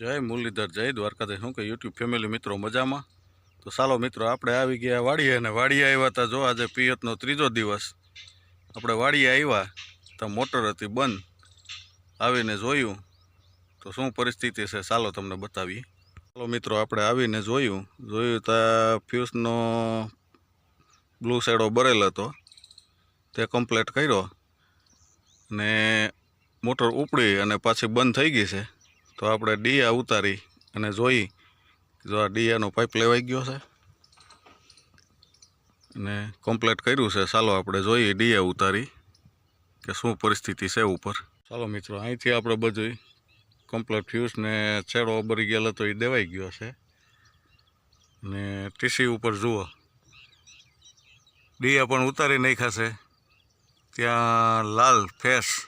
જય મુરલીધર, જય દ્વારકાધીશ. શું કે યુટ્યુબ ફેમિલી મિત્રો મજામાં? તો ચાલો મિત્રો, આપણે આવી ગયા વાડીએ અને વાડીએ આવ્યા હતા જો આજે પિયતનો ત્રીજો દિવસ. આપણે વાડીએ આવ્યા, તો મોટર હતી બંધ. આવીને જોયું, તો શું પરિસ્થિતિ છે ચાલો તમને બતાવીએ. ચાલો મિત્રો, આપણે આવીને જોયું. જોયું તો ફ્યુઝનો બ્લુ શેડો બરેલ હતો. તે કમ્પ્લેટ કર્યો. ને મોટર ઉપડી અને પાછી બંધ થઈ ગઈ છે. તો આપણે ડીયા ઉતારી અને જોઈ જો આ ડીયાનો પાઇપ લેવાઈ ગયો છે. અને કમ્પ્લીટ કર્યું છે. ચાલો આપણે જોઈએ ડીયા ઉતારી કે શું પરિસ્થિતિ છે ઉપર. ચાલો મિત્રો, અહીંથી આપણે બધું કમ્પ્લીટ ફ્યુઝ ને છેડો બરી ગયેલો તો એ દેવાઈ ગયો છે. ને ટીસી ઉપર જુઓ. ડીયા પણ ઉતારી નહીં ખાશે ત્યાં લાલ ફેસ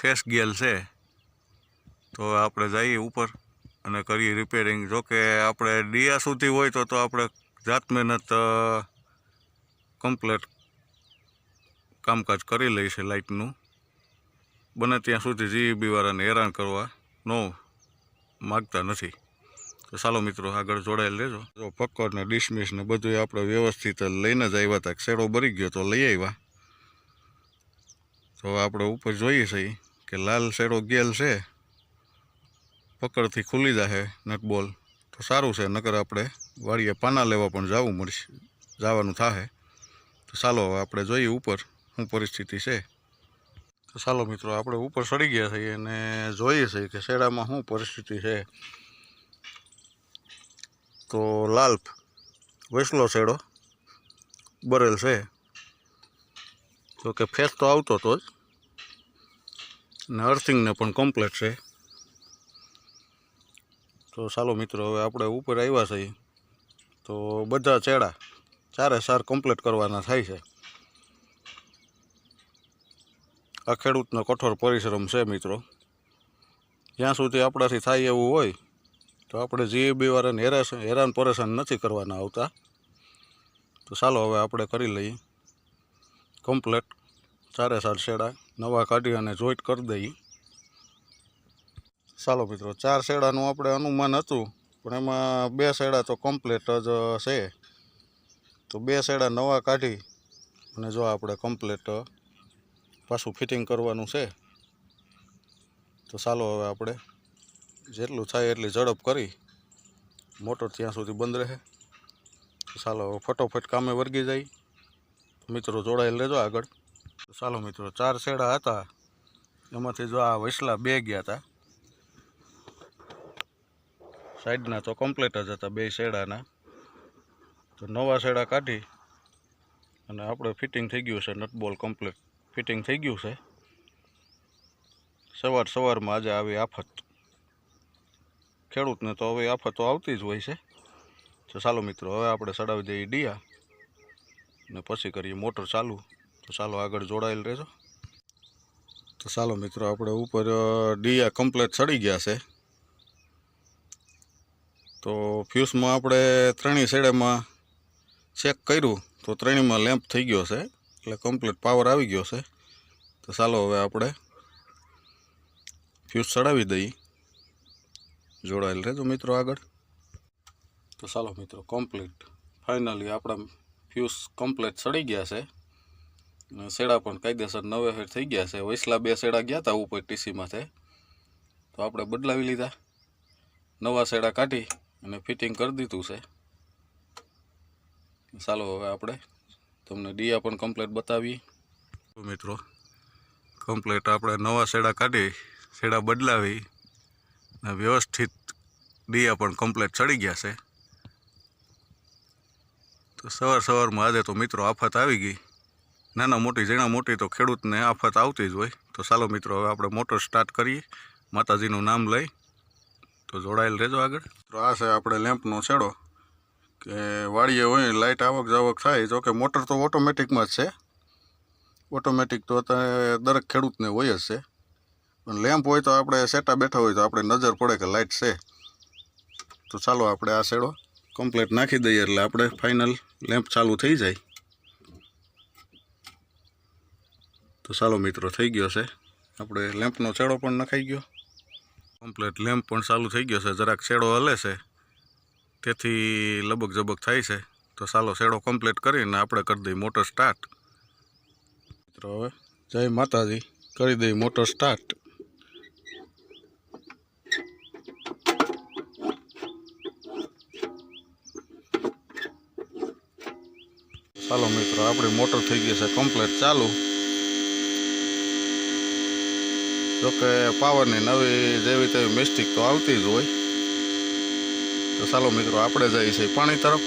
ફેસ ગેલ છે. તો આપણે જઈએ ઉપર અને કરીએ રિપેરિંગ જોકે આપણે ડીયા સુધી હોય તો તો આપણે જાત મહેનત કમ્પ્લેટ કામકાજ કરી લઈશે લાઇટનું બને ત્યાં સુધી જીઈબી વાળાને હેરાન કરવા ન માગતા નથી. તો ચાલો મિત્રો, આગળ જોડાયેલ રહેજો. જો પક્કર ને ડિસમિસ ને બધું આપણે વ્યવસ્થિત લઈને જ આવ્યા હતા શેડો ભરી ગયો તો લઈ આવ્યા. તો આપણે ઉપર જોઈએ છીએ કે લાલ શેડો ગેલ છે. પકડથી ખુલી જશે નટબોલ તો સારું છે, નકર આપણે વાડીએ પાના લેવા પણ જવું મળશે. જવાનું થશે તો ચાલો હવે આપણે જોઈએ ઉપર. શું પરિસ્થિતિ છે? તો ચાલો મિત્રો, આપણે ઉપર સડી ગયા છીએ અને જોઈએ છીએ કે શેડામાં શું પરિસ્થિતિ છે. તો લાલ વૈસલો શેડો, બરેલ છે. તો કે ફેસ તો આવતો હતો જ. ને અર્થિંગને પણ કમ્પ્લેટ છે. તો ચાલો મિત્રો, હવે આપણે ઉપર આવ્યા છીએ. તો બધા ચેડા, ચારે સાર કમ્પ્લીટ કરવાના થાય છે. આ ખેડૂતનો કઠોર પરિશ્રમ છે મિત્રો. જ્યાં સુધી આપણાથી થાય એવું હોય, તો આપણે જીએબી વાળાને હેરાન હેરાન પરેશાન નથી કરવાના આવતા. તો ચાલો હવે આપણે કરી લઈએ. કમ્પ્લેટ ચારે સાર શેડા નવા કાઢી અને જોઈન્ટ કરી દઈએ. ચાલો મિત્રો, ચાર શેડાનું આપણે અનુમાન હતું, પણ એમાં બે શેડા તો કમ્પ્લીટ જ છે. તો બે શેડા નવા કાઢી અને જો આપણે કમ્પ્લીટ પાછું ફિટિંગ કરવાનું છે, તો ચાલો હવે આપણે જેટલું થાય એટલી ઝડપ કરી, મોટર ત્યાં સુધી બંધ રહે. ચાલો હવે ફટોફટ કામે વર્ગી જાય. મિત્રો જોડાયેલ રહેજો આગળ. ચાલો મિત્રો, ચાર શેડા હતા, એમાંથી જો આ વૈસલા બે ગયા હતા. સાઈડના તો કમ્પ્લીટ જ હતા બે શેડાના. તો નવા શેડા કાઢી અને આપણે ફિટિંગ થઈ ગયું છે નટબોલ કમ્પ્લીટ ફિટિંગ થઈ ગયું છે. સવાર સવારમાં આજે આવી આફત. ખેડૂતને તો હવે આફતો આવતી જ હોય છે. તો ચાલો મિત્રો, હવે આપણે ચડાવી દઈએ ડીયા ને પછી કરીએ મોટર ચાલુ. તો ચાલો આગળ જોડાયેલ રહેજો. તો ચાલો મિત્રો, આપણે ઉપર ડીયા કમ્પ્લીટ ચડી ગયા છે. તો ફ્યુઝમાં આપણે ત્રણેય સાઈડમાં ચેક કર્યું. તો ત્રણેયમાં લેમ્પ થઈ ગયો છે. એટલે કમ્પ્લીટ પાવર આવી ગયો છે. તો ચાલો હવે આપણે ફ્યુઝ ચડાવી દઈએ. જોડાયેલ રહેજો મિત્રો આગળ. તો ચાલો મિત્રો કમ્પ્લીટ ફાઇનલી આપણા ફ્યુઝ કમ્પ્લીટ ચડી ગયા છે. શેડા પણ કાયદેસર નવે હેર થઈ ગયા છે. વૈસલા બે શેડા ગયા હતા ઉપર ટીસીમાંથી તો આપણે બદલાવી લીધા. નવા શેડા કાઢી. અને ફિટિંગ કરી દીધું છે. ચાલો હવે આપણે તમને ડીયા પણ કમ્પ્લેટ બતાવીએ. મિત્રો કમ્પ્લેટ આપણે નવા શેડા કાઢી, શેડા બદલાવી અને વ્યવસ્થિત ડીયા પણ કમ્પ્લેટ ચડી ગયા છે. તો સવાર સવારમાં આજે તો મિત્રો આફત આવી ગઈ. નાના મોટી, ઝીણા મોટી તો ખેડૂતને આફત આવતી જ હોય. તો ચાલો મિત્રો, હવે આપણે મોટર સ્ટાર્ટ કરીએ. માતાજીનું નામ લઈ તો જોડાયેલ રહેજો આગળ. તો આ છે આપણે લેમ્પનો છેડો, કે વાળીએ હોય લાઇટ આવક જાવક થાય જોકે મોટર તો ઓટોમેટિકમાં જ છે. ઓટોમેટિક તો અત્યારે દરેક ખેડૂતને હોય જ છે. પણ લેમ્પ હોય તો આપણે સેટા બેઠા હોય તો આપણે નજર પડે કે લાઇટ છે. તો ચાલો આપણે આ શેડો કમ્પ્લીટ નાખી દઈએ એટલે આપણે ફાઇનલ લેમ્પ ચાલુ થઈ જાય. તો ચાલો મિત્રો, થઈ ગયો છે. આપણે લેમ્પનો છેડો પણ નખાઈ ગયો. કમ્પ્લેટ લેમ્પ પણ ચાલુ થઈ ગયો છે. જરાક શેડો હલે છે. તેથી લબક જબક થાય છે. તો ચાલો શેડો કમ્પ્લીટ કરીને આપણે કરી દઈએ મોટર સ્ટાર્ટ મિત્રો હવે જય માતાજી. કરી દઈએ મોટર સ્ટાર્ટ ચાલો મિત્રો, આપણી મોટર થઈ ગઈ છે કમ્પ્લેટ ચાલુ. જોકે પાવરની નવી જેવી તેવી મિસ્ટેક તો આવતી જ હોય. તો ચાલો મિત્રો, આપણે જઈએ છીએ પાણી તરફ.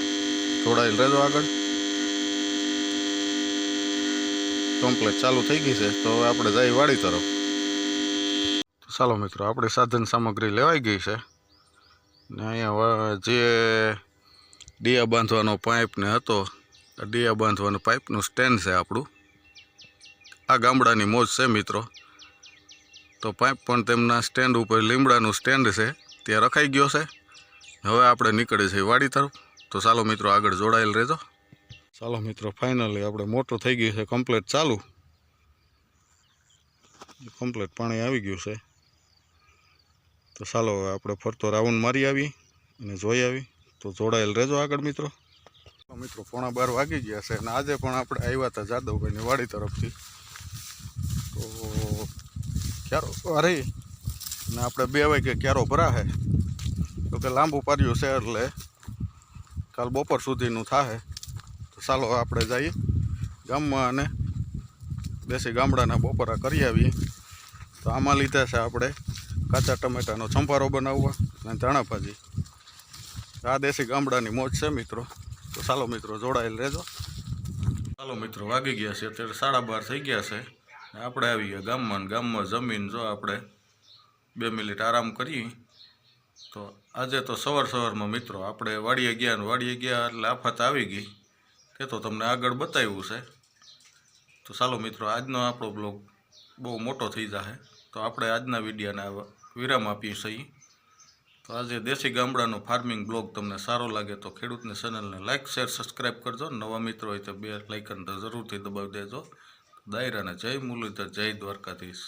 જોડાયેલ રહેજો આગળ. કમ્પ્લેટ ચાલુ થઈ ગઈ છે, તો આપણે જઈએ વાડી તરફ. તો ચાલો મિત્રો, આપણી સાધન સામગ્રી લેવાઈ ગઈ છે. ને અહીંયા જે ડિયા બાંધવાનો પાઇપ ને હતો ડિયા બાંધવાનો પાઇપનું સ્ટેન્ડ છે આપણું. આ ગામડાની મોજ છે મિત્રો. તો પાઇપ પણ તેમના સ્ટેન્ડ ઉપર લીમડાનું સ્ટેન્ડ છે, ત્યાં રખાઈ ગયો છે. હવે આપણે નીકળીએ છીએ વાડી તરફ. તો ચાલો મિત્રો, આગળ જોડાયેલ રહેજો. ચાલો મિત્રો ફાઇનલી આપણે મોટર થઈ ગયું છે કમ્પ્લેટ ચાલુ. કમ્પ્લેટ પાણી આવી ગયું છે. તો ચાલો હવે આપણે ફરતો રાઉન્ડ મારી આવી અને જોઈ આવી. તો જોડાયેલ રહેજો આગળ મિત્રો. મિત્રો, પોણા બાર વાગી ગયા છે અને આજે પણ આપણે આવ્યા હતા જાદવભાઈની વાડી તરફથી. તો ક્યારો અરે ને આપણે બે વાગે ક્યારો ભરાશે તો કે લાંબુ પાર્યું છે એટલે કાલ બપોર સુધીનું થશે તો ચાલો આપણે જઈએ ગામમાં અને દેશી ગામડાના બપોરા કરી આવીએ. તો આમાં લીધા છે આપણે કાચા ટમેટાનો સંભારો બનાવવા અને ધાણા ભાજી. આ દેશી ગામડાની મોજ છે મિત્રો. તો ચાલો મિત્રો જોડાયેલ રહેજો. ચાલો મિત્રો વાગી ગયા છે, અત્યારે સાડા બાર થઈ ગયા છે. આપણે આવી ગયા ગામમાં ગામમાં જમીન જો આપણે બે મિનિટ આરામ કરીએ. તો આજે તો સવાર સવારમાં મિત્રો, આપણે વાડીએ ગયા ને વાડીએ ગયા એટલે આફત આવી ગઈ. તે તો તમને આગળ બતાવ્યું છે. તો ચાલો મિત્રો, આજનો આપણો બ્લોગ બહુ મોટો થઈ જશે તો આપણે આજના વિડીયાને વિરામ આપીએ છીએ. તો આજે દેશી ગામડાનો ફાર્મિંગ બ્લોગ તમને સારો લાગે તો ખેડૂતની ચેનલને લાઇક શેર, સબસ્ક્રાઈબ કરજો. નવા મિત્રો હોય તો બે લાઇકન જરૂરથી દબાવી દેજો. દાયરાને જય મુરલીધર જય દ્વારકાધીશ.